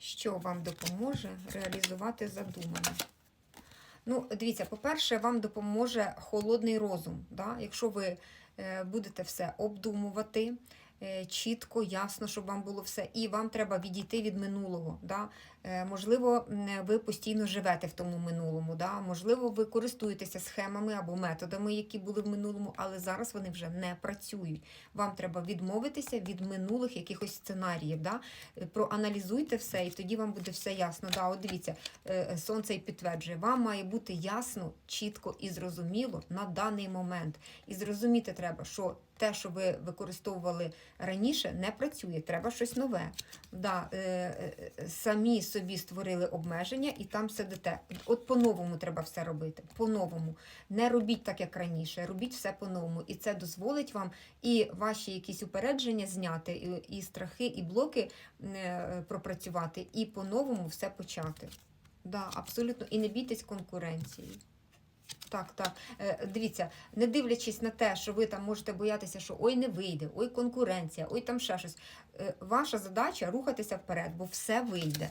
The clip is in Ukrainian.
що вам допоможе реалізувати задумане. Ну, дивіться, по-перше, вам допоможе холодний розум. Да? Якщо ви е, будете все обдумувати чітко, ясно, щоб вам було все, і вам треба відійти від минулого. Да? Е, можливо, ви постійно живете в тому минулому. Да? Можливо, ви користуєтеся схемами або методами, які були в минулому, але зараз вони вже не працюють. Вам треба відмовитися від минулих якихось сценаріїв. Да? Е, Проаналізуйте все, і тоді вам буде все ясно. Да, от дивіться, е, сонце і підтверджує, вам має бути ясно, чітко і зрозуміло на даний момент. І зрозуміти треба, що те, що ви використовували раніше, не працює. Треба щось нове. Да, е, е, самі собі створили обмеження і там сидите. От по-новому треба все робити. По-новому. Не робіть так, як раніше, робіть все по-новому. І це дозволить вам і ваші якісь упередження зняти, і, і страхи, і блоки е, пропрацювати, і по-новому все почати. Да, абсолютно. І не бійтесь конкуренції. Так, так. Е, Дивіться, не дивлячись на те, що ви там можете боятися, що ой, не вийде, ой, конкуренція, ой, там ще щось. Е, Ваша задача рухатися вперед, бо все вийде.